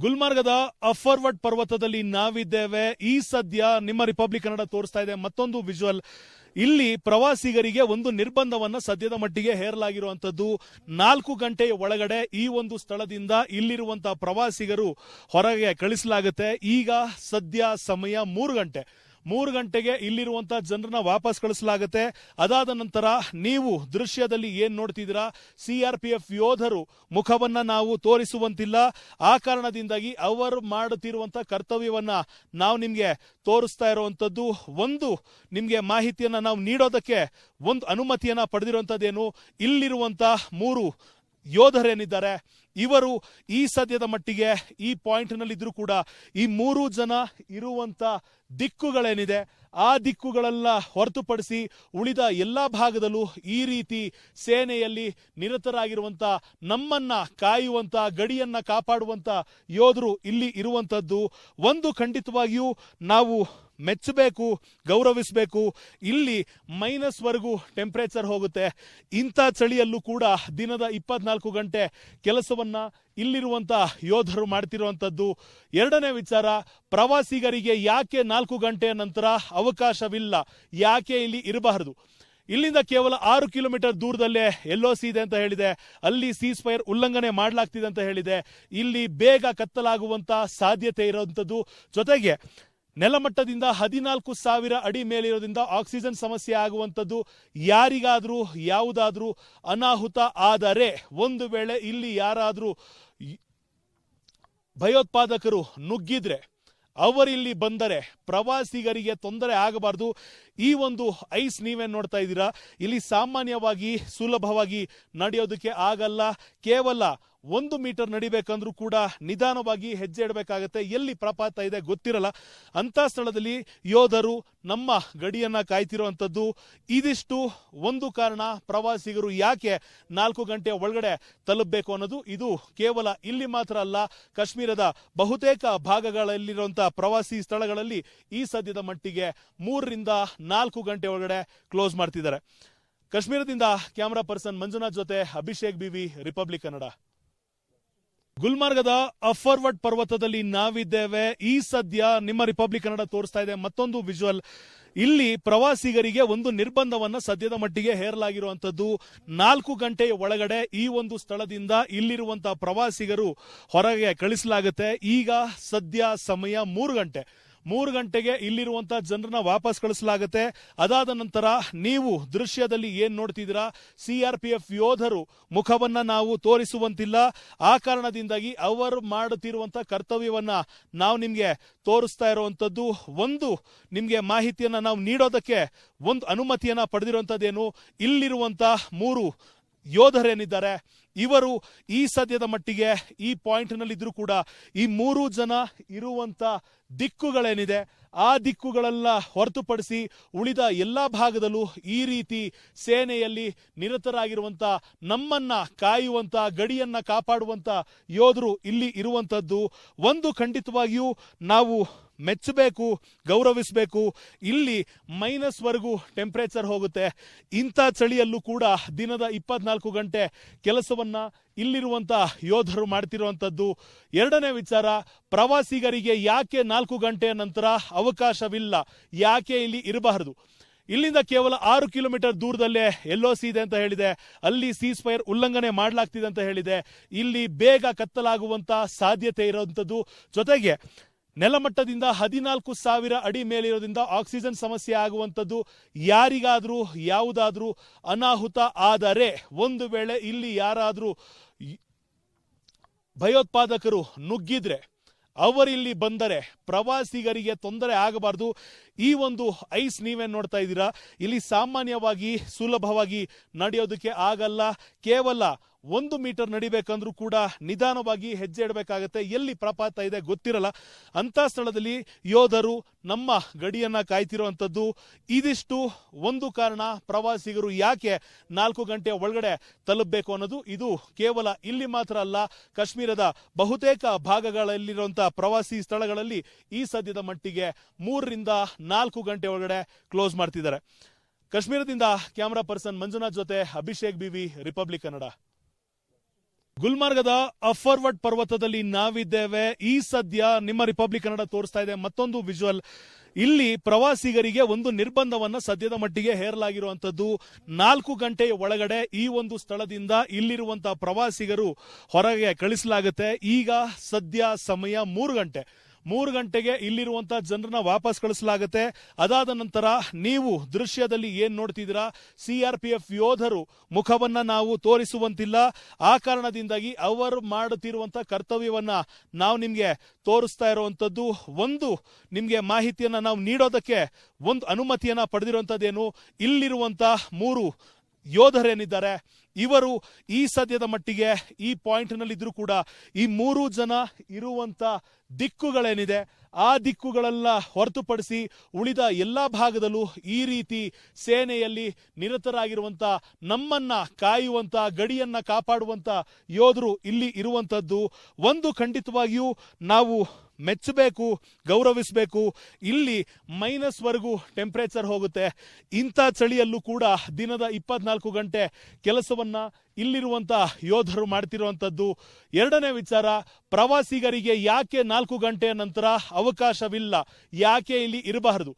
ಗುಲ್ಮಾರ್ಗದ ಅಫರ್ವರ್ಡ್ ಪರ್ವತದಲ್ಲಿ ನಾವಿದ್ದೇವೆ. ಈ ಸದ್ಯ ನಿಮ್ಮ ರಿಪಬ್ಲಿಕ್ ಕನ್ನಡ ತೋರಿಸ್ತಾ ಇದೆ. ಮತ್ತೊಂದು ವಿಜುವಲ್. ಇಲ್ಲಿ ಪ್ರವಾಸಿಗರಿಗೆ ಒಂದು ನಿರ್ಬಂಧವನ್ನ ಸದ್ಯದ ಮಟ್ಟಿಗೆ ಹೇರಲಾಗಿರುವಂತದ್ದು ನಾಲ್ಕು ಗಂಟೆಯ ಒಳಗಡೆ ಈ ಒಂದು ಸ್ಥಳದಿಂದ ಇಲ್ಲಿರುವಂತಹ ಪ್ರವಾಸಿಗರು ಹೊರಗೆ ಕಳಿಸಲಾಗುತ್ತೆ. ಈಗ ಸದ್ಯ ಸಮಯ ಮೂರು ಗಂಟೆ. ಮೂರು ಗಂಟೆಗೆ ಇಲ್ಲಿರುವಂತಹ ಜನರನ್ನ ವಾಪಸ್ ಕಳಿಸಲಾಗುತ್ತೆ. ಅದಾದ ನಂತರ ನೀವು ದೃಶ್ಯದಲ್ಲಿ ಏನ್ ನೋಡ್ತಿದ್ದೀರಾ? ಸಿಆರ್ಪಿಎಫ್ ಯೋಧರು ಮುಖವನ್ನ ನಾವು ತೋರಿಸುವಂತಿಲ್ಲ. ಆ ಕಾರಣದಿಂದಾಗಿ ಅವರು ಮಾಡುತ್ತಿರುವಂತಹ ಕರ್ತವ್ಯವನ್ನ ನಾವು ನಿಮ್ಗೆ ತೋರಿಸ್ತಾ ಇರುವಂತದ್ದು. ಒಂದು, ನಿಮ್ಗೆ ಮಾಹಿತಿಯನ್ನ ನಾವು ನೀಡೋದಕ್ಕೆ ಒಂದು ಅನುಮತಿಯನ್ನ ಪಡೆದಿರುವಂತದ್ದೇನು ಇಲ್ಲಿರುವಂತಹ ಮೂರು ಯೋಧರೇನಿದ್ದಾರೆ? ಇವರು ಈ ಸದ್ಯದ ಮಟ್ಟಿಗೆ ಈ ಪಾಯಿಂಟ್ನಲ್ಲಿದ್ದರೂ ಕೂಡ ಈ ಮೂರು ಜನ ಇರುವಂತ ದಿಕ್ಕುಗಳೇನಿದೆ, ಆ ದಿಕ್ಕುಗಳೆಲ್ಲ ಹೊರತುಪಡಿಸಿ ಉಳಿದ ಎಲ್ಲ ಭಾಗದಲ್ಲೂ ಈ ರೀತಿ ಸೇನೆಯಲ್ಲಿ ನಿರತರಾಗಿರುವಂತ ನಮ್ಮನ್ನ ಕಾಯುವಂತ, ಗಡಿಯನ್ನ ಕಾಪಾಡುವಂತ ಯೋಧರು ಇಲ್ಲಿ ಇರುವಂತದ್ದು. ಒಂದು ಖಂಡಿತವಾಗಿಯೂ ನಾವು ಮೆಚ್ಚಬೇಕು, ಗೌರವಿಸಬೇಕು. ಇಲ್ಲಿ ಮೈನಸ್ ವರೆಗೂ ಟೆಂಪರೇಚರ್ ಹೋಗುತ್ತೆ. ಇಂಥ ಚಳಿಯಲ್ಲೂ ಕೂಡ ದಿನದ ಇಪ್ಪತ್ನಾಲ್ಕು ಗಂಟೆ ಕೆಲಸವನ್ನ ಇಲ್ಲಿರುವಂತ ಯೋಧರು ಮಾಡ್ತಿರುವಂಥದ್ದು. ಎರಡನೇ ವಿಚಾರ, ಪ್ರವಾಸಿಗರಿಗೆ ಯಾಕೆ ನಾಲ್ಕು ಗಂಟೆಯ ನಂತರ ಅವಕಾಶವಿಲ್ಲ? ಯಾಕೆ ಇಲ್ಲಿ ಇರಬಾರದು? ಇಲ್ಲಿಂದ ಕೇವಲ ಆರು ಕಿಲೋಮೀಟರ್ ದೂರದಲ್ಲೇ ಸಿ ಇದೆ ಅಂತ ಹೇಳಿದೆ. ಅಲ್ಲಿ ಸೀಸ್ ಫೈರ್ ಉಲ್ಲಂಘನೆ ಮಾಡಲಾಗ್ತಿದೆ ಅಂತ ಹೇಳಿದೆ. ಇಲ್ಲಿ ಬೇಗ ಕತ್ತಲಾಗುವಂತ ಸಾಧ್ಯತೆ ಇರುವಂಥದ್ದು. ಜೊತೆಗೆ ನೆಲಮಟ್ಟದಿಂದ ಹದಿನಾಲ್ಕು ಸಾವಿರ ಅಡಿ ಮೇಲಿರೋದ್ರಿಂದ ಆಕ್ಸಿಜನ್ ಸಮಸ್ಯೆ ಆಗುವಂಥದ್ದು ಯಾರಿಗಾದರೂ, ಯಾವುದಾದ್ರೂ ಅನಾಹುತ ಆದರೆ ಒಂದು ವೇಳೆ ಇಲ್ಲಿ ಯಾರಾದರೂ ಭಯೋತ್ಪಾದಕರು ನುಗ್ಗಿದ್ರೆ, ಅವರಿಲ್ಲಿ ಬಂದರೆ, ಪ್ರವಾಸಿಗರಿಗೆ ತೊಂದರೆ ಆಗಬಾರ್ದು. ಈ ಒಂದು ಐಸ್ ನೀವೇನು ನೋಡ್ತಾ ಇದ್ದೀರಾ? ಇಲ್ಲಿ ಸಾಮಾನ್ಯವಾಗಿ, ಸುಲಭವಾಗಿ ನಡೆಯೋದಕ್ಕೆ ಆಗಲ್ಲ. ಕೇವಲ ಒಂದು ಮೀಟರ್ ನಡಿಬೇಕಂದ್ರೂ ಕೂಡ ನಿಧಾನವಾಗಿ ಹೆಜ್ಜೆ ಇಡಬೇಕಾಗತ್ತೆ. ಎಲ್ಲಿ ಪ್ರಪಾತ ಇದೆ ಗೊತ್ತಿರಲ್ಲ. ಅಂತ ಸ್ಥಳದಲ್ಲಿ ಯೋಧರು ನಮ್ಮ ಗಡಿಯನ್ನ ಕಾಯ್ತಿರುವಂಥದ್ದು. ಇದಿಷ್ಟು ಒಂದು ಕಾರಣ ಪ್ರವಾಸಿಗರು ಯಾಕೆ ನಾಲ್ಕು ಗಂಟೆ ಒಳಗಡೆ ತಲುಪಬೇಕು ಅನ್ನೋದು ಇದು ಕೇವಲ ಇಲ್ಲಿ ಮಾತ್ರ ಅಲ್ಲ, ಕಾಶ್ಮೀರದ ಬಹುತೇಕ ಭಾಗಗಳಲ್ಲಿರುವಂತಹ ಪ್ರವಾಸಿ ಸ್ಥಳಗಳಲ್ಲಿ ಈ ಸದ್ಯದ ಮಟ್ಟಿಗೆ ಮೂರರಿಂದ ನಾಲ್ಕು ಗಂಟೆ ಒಳಗಡೆ ಕ್ಲೋಸ್ ಮಾಡ್ತಿದ್ದಾರೆ. ಕಾಶ್ಮೀರದಿಂದ ಕ್ಯಾಮರಾ ಪರ್ಸನ್ ಮಂಜುನಾಥ್ ಜೊತೆ ಅಭಿಷೇಕ್ ಬಿವಿ, ರಿಪಬ್ಲಿಕ್ ಕನ್ನಡ. ಗುಲ್ಮಾರ್ಗದ ಅಫರ್ವರ್ಡ್ ಪರ್ವತದಲ್ಲಿ ನಾವಿದ್ದೇವೆ. ಈ ಸದ್ಯ ನಿಮ್ಮ ರಿಪಬ್ಲಿಕ್ ಕನ್ನಡ ತೋರಿಸ್ತಾ ಇದೆ. ಮತ್ತೊಂದು ವಿಜುವಲ್ ಇಲ್ಲಿ ಪ್ರವಾಸಿಗರಿಗೆ ಒಂದು ನಿರ್ಬಂಧವನ್ನ ಸದ್ಯದ ಮಟ್ಟಿಗೆ ಹೇರಲಾಗಿರುವಂತದ್ದು ನಾಲ್ಕು ಗಂಟೆಯ ಒಳಗಡೆ ಈ ಒಂದು ಸ್ಥಳದಿಂದ ಇಲ್ಲಿರುವಂತಹ ಪ್ರವಾಸಿಗರು ಹೊರಗೆ ಕಳಿಸಲಾಗುತ್ತೆ. ಈಗ ಸದ್ಯ ಸಮಯ ಮೂರು ಗಂಟೆ. ಮೂರು ಗಂಟೆಗೆ ಇಲ್ಲಿರುವಂತಹ ಜನರನ್ನ ವಾಪಸ್ ಕಳಿಸಲಾಗುತ್ತೆ. ಅದಾದ ನಂತರ ನೀವು ದೃಶ್ಯದಲ್ಲಿ ಏನ್ ನೋಡ್ತಿದ್ದೀರಾ? ಸಿಆರ್ಪಿಎಫ್ ಯೋಧರು ಮುಖವನ್ನ ನಾವು ತೋರಿಸುವಂತಿಲ್ಲ. ಆ ಕಾರಣದಿಂದಾಗಿ ಅವರು ಮಾಡುತ್ತಿರುವಂತಹ ಕರ್ತವ್ಯವನ್ನ ನಾವು ನಿಮ್ಗೆ ತೋರಿಸ್ತಾ ಇರುವಂತದ್ದು. ಒಂದು, ನಿಮ್ಗೆ ಮಾಹಿತಿಯನ್ನ ನಾವು ನೀಡೋದಕ್ಕೆ ಒಂದು ಅನುಮತಿಯನ್ನ ಪಡೆದಿರುವಂತದ್ದೇನು ಇಲ್ಲಿರುವಂತಹ ಮೂರು ಯೋಧರೇನಿದ್ದಾರೆ, ಇವರು ಈ ಸದ್ಯದ ಮಟ್ಟಿಗೆ ಈ ಪಾಯಿಂಟ್ ನಲ್ಲಿದ್ರು ಕೂಡ ಈ ಮೂರು ಜನ ಇರುವಂತ ದಿಕ್ಕುಗಳೇನಿದೆ, ಆ ದಿಕ್ಕುಗಳೆಲ್ಲ ಹೊರತುಪಡಿಸಿ ಉಳಿದ ಎಲ್ಲಾ ಭಾಗದಲ್ಲೂ ಈ ರೀತಿ ಸೇನೆಯಲ್ಲಿ ನಿರತರಾಗಿರುವಂತ ನಮ್ಮನ್ನ ಕಾಯುವಂತ ಗಡಿಯನ್ನ ಕಾಪಾಡುವಂತ ಯೋಧರು ಇಲ್ಲಿ ಇರುವಂತದ್ದು ಒಂದು ಖಂಡಿತವಾಗಿಯೂ ನಾವು ಮೆಚ್ಚಬೇಕು, ಗೌರವಿಸಬೇಕು. ಇಲ್ಲಿ ಮೈನಸ್ ವರೆಗೂ ಟೆಂಪರೇಚರ್ ಹೋಗುತ್ತೆ. ಇಂಥ ಚಳಿಯಲ್ಲೂ ಕೂಡ ದಿನದ ಇಪ್ಪತ್ನಾಲ್ಕು ಗಂಟೆ ಕೆಲಸವನ್ನು ಇಲ್ಲಿರುವಂಥ ಯೋಧರು ಮಾಡ್ತಿರುವಂಥದ್ದು. ಎರಡನೇ ವಿಚಾರ, ಪ್ರವಾಸಿಗರಿಗೆ ಯಾಕೆ ನಾಲ್ಕು ಗಂಟೆಯ ನಂತರ ಅವಕಾಶವಿಲ್ಲ? ಯಾಕೆ ಇಲ್ಲಿ ಇರಬಾರದು? ಇಲ್ಲಿಂದ ಕೇವಲ ಆರು ಕಿಲೋಮೀಟರ್ ದೂರದಲ್ಲೇ ಸಿ ಇದೆ ಅಂತ ಹೇಳಿದೆ. ಅಲ್ಲಿ ಸೀಸ್ ಫೈರ್ ಉಲ್ಲಂಘನೆ ಮಾಡಲಾಗ್ತಿದೆ ಅಂತ ಹೇಳಿದೆ. ಇಲ್ಲಿ ಬೇಗ ಕತ್ತಲಾಗುವಂತ ಸಾಧ್ಯತೆ ಇರುವಂತದ್ದು ಜೊತೆಗೆ ನೆಲಮಟ್ಟದಿಂದ ಹದಿನಾಲ್ಕು ಸಾವಿರ ಅಡಿ ಮೇಲಿರೋದ್ರಿಂದ ಆಕ್ಸಿಜನ್ ಸಮಸ್ಯೆ ಆಗುವಂಥದ್ದು ಯಾರಿಗಾದರೂ, ಯಾವುದಾದ್ರೂ ಅನಾಹುತ ಆದರೆ ಒಂದು ವೇಳೆ ಇಲ್ಲಿ ಯಾರಾದರೂ ಭಯೋತ್ಪಾದಕರು ನುಗ್ಗಿದ್ರೆ, ಅವರಿಲ್ಲಿ ಬಂದರೆ, ಪ್ರವಾಸಿಗರಿಗೆ ತೊಂದರೆ ಆಗಬಾರ್ದು. ಈ ಒಂದು ಐಸ್ ನೀವೇನು ನೋಡ್ತಾ ಇದ್ದೀರಾ? ಇಲ್ಲಿ ಸಾಮಾನ್ಯವಾಗಿ, ಸುಲಭವಾಗಿ ನಡೆಯೋದಕ್ಕೆ ಆಗಲ್ಲ. ಕೇವಲ ಒಂದು ಮೀಟರ್ ನಡಿಬೇಕಂದ್ರೂ ಕೂಡ ನಿಧಾನವಾಗಿ ಹೆಜ್ಜೆ ಇಡಬೇಕಾಗತ್ತೆ. ಎಲ್ಲಿ ಪ್ರಪಾತ ಇದೆ ಗೊತ್ತಿರಲ್ಲ. ಅಂತ ಸ್ಥಳದಲ್ಲಿ ಯೋಧರು ನಮ್ಮ ಗಡಿಯನ್ನ ಕಾಯ್ತಿರುವಂಥದ್ದು. ಇದಿಷ್ಟು ಒಂದು ಕಾರಣ ಪ್ರವಾಸಿಗರು ಯಾಕೆ ನಾಲ್ಕು ಗಂಟೆ ಒಳಗಡೆ ತಲುಪಬೇಕು ಅನ್ನೋದು ಇದು ಕೇವಲ ಇಲ್ಲಿ ಮಾತ್ರ ಅಲ್ಲ, ಕಾಶ್ಮೀರದ ಬಹುತೇಕ ಭಾಗಗಳಲ್ಲಿರುವಂಥ ಪ್ರವಾಸಿ ಸ್ಥಳಗಳಲ್ಲಿ ಈ ಸದ್ಯದ ಮಟ್ಟಿಗೆ ಮೂರರಿಂದ ನಾಲ್ಕು ಗಂಟೆ ಒಳಗಡೆ ಕ್ಲೋಸ್ ಮಾಡ್ತಿದ್ದಾರೆ. ಕಾಶ್ಮೀರದಿಂದ ಕ್ಯಾಮರಾ ಪರ್ಸನ್ ಮಂಜುನಾಥ್ ಜೊತೆ ಅಭಿಷೇಕ್ ಬಿವಿ ರಿಪಬ್ಲಿಕ್ ಕನ್ನಡ. ಗುಲ್ಮಾರ್ಗದ ಅಫರ್ವರ್ಡ್ ಪರ್ವತದಲ್ಲಿ ನಾವಿದ್ದೇವೆ. ಈ ಸದ್ಯ ನಿಮ್ಮ ರಿಪಬ್ಲಿಕ್ ಕನ್ನಡ ತೋರಿಸ್ತಾ ಇದೆ. ಮತ್ತೊಂದು ವಿಜುವಲ್. ಇಲ್ಲಿ ಪ್ರವಾಸಿಗರಿಗೆ ಒಂದು ನಿರ್ಬಂಧವನ್ನ ಸದ್ಯದ ಮಟ್ಟಿಗೆ ಹೇರಲಾಗಿರುವಂತದ್ದು ನಾಲ್ಕು ಗಂಟೆಯ ಒಳಗಡೆ ಈ ಒಂದು ಸ್ಥಳದಿಂದ ಇಲ್ಲಿರುವಂತಹ ಪ್ರವಾಸಿಗರು ಹೊರಗೆ ಕಳಿಸಲಾಗುತ್ತೆ. ಈಗ ಸದ್ಯ ಸಮಯ ಮೂರು ಗಂಟೆ. ಮೂರು ಗಂಟೆಗೆ ಇಲ್ಲಿರುವಂತಹ ಜನರನ್ನ ವಾಪಸ್ ಕಳಿಸಲಾಗುತ್ತೆ. ಅದಾದ ನಂತರ ನೀವು ದೃಶ್ಯದಲ್ಲಿ ಏನ್ ನೋಡ್ತಿದ್ದೀರಾ? ಸಿಆರ್ಪಿಎಫ್ ಯೋಧರು ಮುಖವನ್ನ ನಾವು ತೋರಿಸುವಂತಿಲ್ಲ. ಆ ಕಾರಣದಿಂದಾಗಿ ಅವರು ಮಾಡುತ್ತಿರುವಂತಹ ಕರ್ತವ್ಯವನ್ನ ನಾವು ನಿಮ್ಗೆ ತೋರಿಸ್ತಾ ಇರುವಂತದ್ದು. ಒಂದು, ನಿಮ್ಗೆ ಮಾಹಿತಿಯನ್ನ ನಾವು ನೀಡೋದಕ್ಕೆ ಒಂದು ಅನುಮತಿಯನ್ನ ಪಡೆದಿರುವಂತದ್ದೇನು ಇಲ್ಲಿರುವಂತಹ ಮೂರು ಯೋಧರೇನಿದ್ದಾರೆ? ಇವರು ಈ ಸದ್ಯದ ಮಟ್ಟಿಗೆ ಈ ಪಾಯಿಂಟ್ನಲ್ಲಿದ್ದರೂ ಕೂಡ ಈ ಮೂರು ಜನ ಇರುವಂತ ದಿಕ್ಕುಗಳೇನಿದೆ, ಆ ದಿಕ್ಕುಗಳೆಲ್ಲ ಹೊರತುಪಡಿಸಿ ಉಳಿದ ಎಲ್ಲ ಭಾಗದಲ್ಲೂ ಈ ರೀತಿ ಸೇನೆಯಲ್ಲಿ ನಿರತರಾಗಿರುವಂತ ನಮ್ಮನ್ನ ಕಾಯುವಂತ, ಗಡಿಯನ್ನ ಕಾಪಾಡುವಂತ ಯೋಧರು ಇಲ್ಲಿ ಇರುವಂತದ್ದು. ಒಂದು ಖಂಡಿತವಾಗಿಯೂ ನಾವು ಮೆಚ್ಚಬೇಕು, ಗೌರವಿಸಬೇಕು. ಇಲ್ಲಿ ಮೈನಸ್ ವರೆಗೂ ಟೆಂಪರೇಚರ್ ಹೋಗುತ್ತೆ. ಇಂಥ ಚಳಿಯಲ್ಲೂ ಕೂಡ ದಿನದ ಇಪ್ಪತ್ನಾಲ್ಕು ಗಂಟೆ ಕೆಲಸವನ್ನ ಇಲ್ಲಿರುವಂತ ಯೋಧರು ಮಾಡ್ತಿರುವಂಥದ್ದು. ಎರಡನೇ ವಿಚಾರ, ಪ್ರವಾಸಿಗರಿಗೆ ಯಾಕೆ ನಾಲ್ಕು ಗಂಟೆಯ ನಂತರ ಅವಕಾಶವಿಲ್ಲ? ಯಾಕೆ ಇಲ್ಲಿ ಇರಬಾರದು?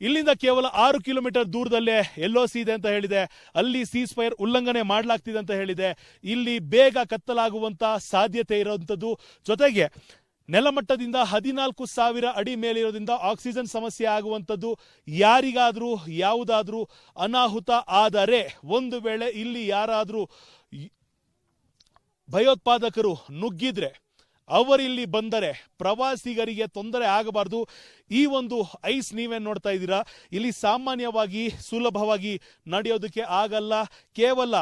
ಇಲ್ಲಿಂದ ಕೇವಲ ಆರು ಕಿಲೋಮೀಟರ್ ದೂರದಲ್ಲೇ ಸಿ ಇದೆ ಅಂತ ಹೇಳಿದೆ. ಅಲ್ಲಿ ಸೀಸ್ ಫೈರ್ ಉಲ್ಲಂಘನೆ ಮಾಡಲಾಗ್ತಿದೆ ಅಂತ ಹೇಳಿದೆ. ಇಲ್ಲಿ ಬೇಗ ಕತ್ತಲಾಗುವಂತ ಸಾಧ್ಯತೆ ಇರುವಂತದ್ದು ಜೊತೆಗೆ ನೆಲಮಟ್ಟದಿಂದ ಹದಿನಾಲ್ಕು ಸಾವಿರ ಅಡಿ ಮೇಲಿರೋದ್ರಿಂದ ಆಕ್ಸಿಜನ್ ಸಮಸ್ಯೆ ಆಗುವಂಥದ್ದು ಯಾರಿಗಾದರೂ, ಯಾವುದಾದ್ರೂ ಅನಾಹುತ ಆದರೆ ಒಂದು ವೇಳೆ ಇಲ್ಲಿ ಯಾರಾದರೂ ಭಯೋತ್ಪಾದಕರು ನುಗ್ಗಿದ್ರೆ, ಅವರಿಲ್ಲಿ ಬಂದರೆ, ಪ್ರವಾಸಿಗರಿಗೆ ತೊಂದರೆ ಆಗಬಾರ್ದು. ಈ ಒಂದು ಐಸ್ ನೀವೇನು ನೋಡ್ತಾ ಇದ್ದೀರಾ? ಇಲ್ಲಿ ಸಾಮಾನ್ಯವಾಗಿ, ಸುಲಭವಾಗಿ ನಡೆಯೋದಕ್ಕೆ ಆಗಲ್ಲ. ಕೇವಲ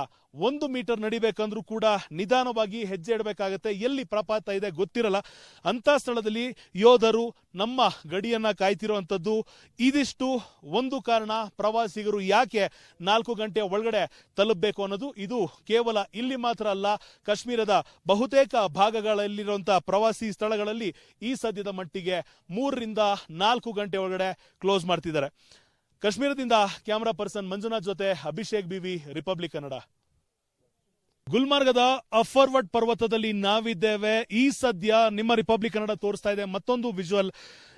ಒಂದು ಮೀಟರ್ ನಡಿಬೇಕಂದ್ರೂ ಕೂಡ ನಿಧಾನವಾಗಿ ಹೆಜ್ಜೆ ಇಡಬೇಕಾಗತ್ತೆ. ಎಲ್ಲಿ ಪ್ರಪಾತ ಇದೆ ಗೊತ್ತಿರಲ್ಲ. ಅಂತ ಸ್ಥಳದಲ್ಲಿ ಯೋಧರು ನಮ್ಮ ಗಡಿಯನ್ನ ಕಾಯ್ತಿರುವಂಥದ್ದು. ಇದಿಷ್ಟು ಒಂದು ಕಾರಣ ಪ್ರವಾಸಿಗರು ಯಾಕೆ ನಾಲ್ಕು ಗಂಟೆ ಒಳಗಡೆ ತಲುಪಬೇಕು ಅನ್ನೋದು ಇದು ಕೇವಲ ಇಲ್ಲಿ ಮಾತ್ರ ಅಲ್ಲ, ಕಾಶ್ಮೀರದ ಬಹುತೇಕ ಭಾಗಗಳಲ್ಲಿರುವಂತಹ ಪ್ರವಾಸಿ ಸ್ಥಳಗಳಲ್ಲಿ ಈ ಸದ್ಯದ ಮಟ್ಟಿಗೆ ಮೂರರಿಂದ ನಾಲ್ಕು ಗಂಟೆ ಒಳಗಡೆ ಕ್ಲೋಸ್ ಮಾಡ್ತಿದ್ದಾರೆ. ಕಾಶ್ಮೀರದಿಂದ ಕ್ಯಾಮರಾ ಪರ್ಸನ್ ಮಂಜುನಾಥ್ ಜೊತೆ ಅಭಿಷೇಕ್ ಬಿವಿ, ರಿಪಬ್ಲಿಕ್ ಕನ್ನಡ. ಗುಲ್ಮಾರ್ಗದ ಅಫರ್ವರ್ಡ್ ಪರ್ವತದಲ್ಲಿ ನಾವಿದ್ದೇವೆ. ಈ ಸದ್ಯ ನಿಮ್ಮ ರಿಪಬ್ಲಿಕ್ ಕನ್ನಡ ತೋರಿಸ್ತಾ ಇದೆ. ಮತ್ತೊಂದು ವಿಜುವಲ್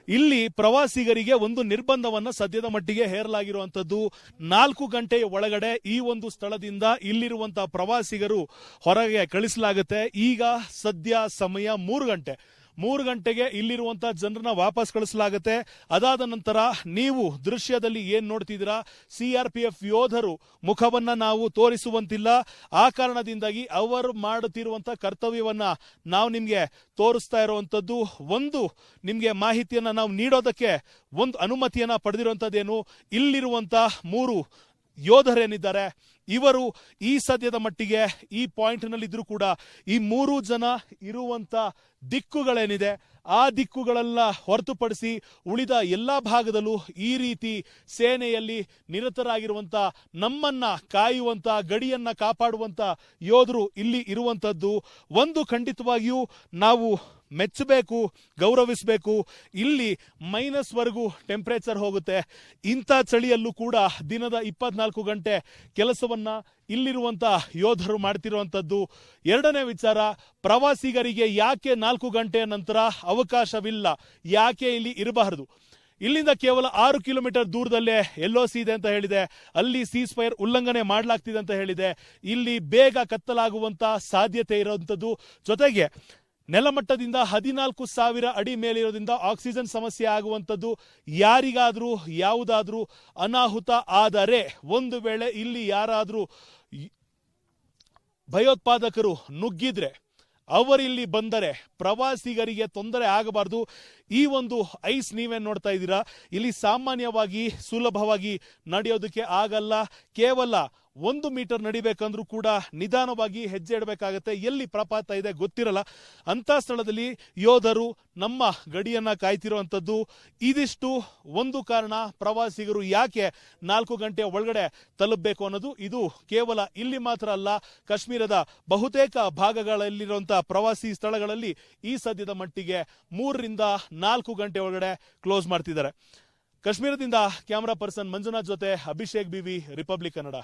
ಇಲ್ಲಿ ಪ್ರವಾಸಿಗರಿಗೆ ಒಂದು ನಿರ್ಬಂಧವನ್ನ ಸದ್ಯದ ಮಟ್ಟಿಗೆ ಹೇರಲಾಗಿರುವಂತದ್ದು ನಾಲ್ಕು ಗಂಟೆಯ ಒಳಗಡೆ ಈ ಒಂದು ಸ್ಥಳದಿಂದ ಇಲ್ಲಿರುವಂತಹ ಪ್ರವಾಸಿಗರು ಹೊರಗೆ ಕಳಿಸಲಾಗುತ್ತೆ. ಈಗ ಸದ್ಯ ಸಮಯ ಮೂರು ಗಂಟೆ. ಮೂರು ಗಂಟೆಗೆ ಇಲ್ಲಿರುವಂತಹ ಜನರನ್ನ ವಾಪಸ್ ಕಳಿಸಲಾಗುತ್ತೆ. ಅದಾದ ನಂತರ ನೀವು ದೃಶ್ಯದಲ್ಲಿ ಏನ್ ನೋಡ್ತಿದ್ದೀರಾ? ಸಿಆರ್ಪಿಎಫ್ ಯೋಧರು ಮುಖವನ್ನ ನಾವು ತೋರಿಸುವಂತಿಲ್ಲ. ಆ ಕಾರಣದಿಂದಾಗಿ ಅವರು ಮಾಡುತ್ತಿರುವಂತಹ ಕರ್ತವ್ಯವನ್ನ ನಾವು ನಿಮ್ಗೆ ತೋರಿಸ್ತಾ ಇರುವಂತದ್ದು. ಒಂದು, ನಿಮ್ಗೆ ಮಾಹಿತಿಯನ್ನ ನಾವು ನೀಡೋದಕ್ಕೆ ಒಂದು ಅನುಮತಿಯನ್ನ ಪಡೆದಿರುವಂತದ್ದೇನು ಇಲ್ಲಿರುವಂತಹ ಮೂರು ಯೋಧರೇನಿದ್ದಾರೆ, ಇವರು ಈ ಸದ್ಯದ ಮಟ್ಟಿಗೆ ಈ ಪಾಯಿಂಟ್ನಲ್ಲಿ ಇದ್ರು ಕೂಡ ಈ ಮೂರು ಜನ ಇರುವಂತ ದಿಕ್ಕುಗಳೇನಿದೆ, ಆ ದಿಕ್ಕುಗಳೆಲ್ಲ ಹೊರತುಪಡಿಸಿ ಉಳಿದ ಎಲ್ಲಾ ಭಾಗದಲ್ಲೂ ಈ ರೀತಿ ಸೇನೆಯಲ್ಲಿ ನಿರತರಾಗಿರುವಂತ ನಮ್ಮನ್ನ ಕಾಯುವಂತ ಗಡಿಯನ್ನ ಕಾಪಾಡುವಂತ ಯೋಧರು ಇಲ್ಲಿ ಇರುವಂತದ್ದು ಒಂದು ಖಂಡಿತವಾಗಿಯೂ ನಾವು ಮೆಚ್ಚಬೇಕು, ಗೌರವಿಸಬೇಕು. ಇಲ್ಲಿ ಮೈನಸ್ ವರೆಗೂ ಟೆಂಪರೇಚರ್ ಹೋಗುತ್ತೆ. ಇಂಥ ಚಳಿಯಲ್ಲೂ ಕೂಡ ದಿನದ ಇಪ್ಪತ್ನಾಲ್ಕು ಗಂಟೆ ಕೆಲಸವನ್ನು ಇಲ್ಲಿರುವಂಥ ಯೋಧರು ಮಾಡ್ತಿರುವಂಥದ್ದು. ಎರಡನೇ ವಿಚಾರ, ಪ್ರವಾಸಿಗರಿಗೆ ಯಾಕೆ ನಾಲ್ಕು ಗಂಟೆಯ ನಂತರ ಅವಕಾಶವಿಲ್ಲ? ಯಾಕೆ ಇಲ್ಲಿ ಇರಬಾರದು? ಇಲ್ಲಿಂದ ಕೇವಲ ಆರು ಕಿಲೋಮೀಟರ್ ದೂರದಲ್ಲೇ ಸಿ ಇದೆ ಅಂತ ಹೇಳಿದೆ. ಅಲ್ಲಿ ಸೀಸ್ ಫೈರ್ ಉಲ್ಲಂಘನೆ ಮಾಡಲಾಗ್ತಿದೆ ಅಂತ ಹೇಳಿದೆ. ಇಲ್ಲಿ ಬೇಗ ಕತ್ತಲಾಗುವಂತ ಸಾಧ್ಯತೆ ಇರುವಂಥದ್ದು. ಜೊತೆಗೆ ನೆಲಮಟ್ಟದಿಂದ ಹದಿನಾಲ್ಕು ಸಾವಿರ ಅಡಿ ಮೇಲಿರೋದ್ರಿಂದ ಆಕ್ಸಿಜನ್ ಸಮಸ್ಯೆ ಆಗುವಂಥದ್ದು ಯಾರಿಗಾದರೂ, ಯಾವುದಾದ್ರೂ ಅನಾಹುತ ಆದರೆ ಒಂದು ವೇಳೆ ಇಲ್ಲಿ ಯಾರಾದರೂ ಭಯೋತ್ಪಾದಕರು ನುಗ್ಗಿದ್ರೆ, ಅವರಿಲ್ಲಿ ಬಂದರೆ, ಪ್ರವಾಸಿಗರಿಗೆ ತೊಂದರೆ ಆಗಬಾರ್ದು. ಈ ಒಂದು ಐಸ್ ನೀವೇನು ನೋಡ್ತಾ ಇದ್ದೀರಾ? ಇಲ್ಲಿ ಸಾಮಾನ್ಯವಾಗಿ, ಸುಲಭವಾಗಿ ನಡೆಯೋದಕ್ಕೆ ಆಗಲ್ಲ. ಕೇವಲ ಒಂದು ಮೀಟರ್ ನಡಿಬೇಕಂದ್ರೂ ಕೂಡ ನಿಧಾನವಾಗಿ ಹೆಜ್ಜೆ ಇಡಬೇಕಾಗತ್ತೆ. ಎಲ್ಲಿ ಪ್ರಪಾತ ಇದೆ ಗೊತ್ತಿರಲ್ಲ. ಅಂತ ಸ್ಥಳದಲ್ಲಿ ಯೋಧರು ನಮ್ಮ ಗಡಿಯನ್ನ ಕಾಯ್ತಿರುವಂಥದ್ದು. ಇದಿಷ್ಟು ಒಂದು ಕಾರಣ ಪ್ರವಾಸಿಗರು ಯಾಕೆ ನಾಲ್ಕು ಗಂಟೆ ಒಳಗಡೆ ತಲುಪಬೇಕು ಅನ್ನೋದು ಇದು ಕೇವಲ ಇಲ್ಲಿ ಮಾತ್ರ ಅಲ್ಲ, ಕಾಶ್ಮೀರದ ಬಹುತೇಕ ಭಾಗಗಳಲ್ಲಿರುವಂತಹ ಪ್ರವಾಸಿ ಸ್ಥಳಗಳಲ್ಲಿ ಈ ಸದ್ಯದ ಮಟ್ಟಿಗೆ ಮೂರರಿಂದ ನಾಲ್ಕು ಗಂಟೆ ಒಳಗಡೆ ಕ್ಲೋಸ್ ಮಾಡ್ತಿದ್ದಾರೆ. ಕಾಶ್ಮೀರದಿಂದ ಕ್ಯಾಮರಾ ಪರ್ಸನ್ ಮಂಜುನಾಥ್ ಜೊತೆ ಅಭಿಷೇಕ್ ಬಿವಿ, ರಿಪಬ್ಲಿಕ್ ಕನ್ನಡ.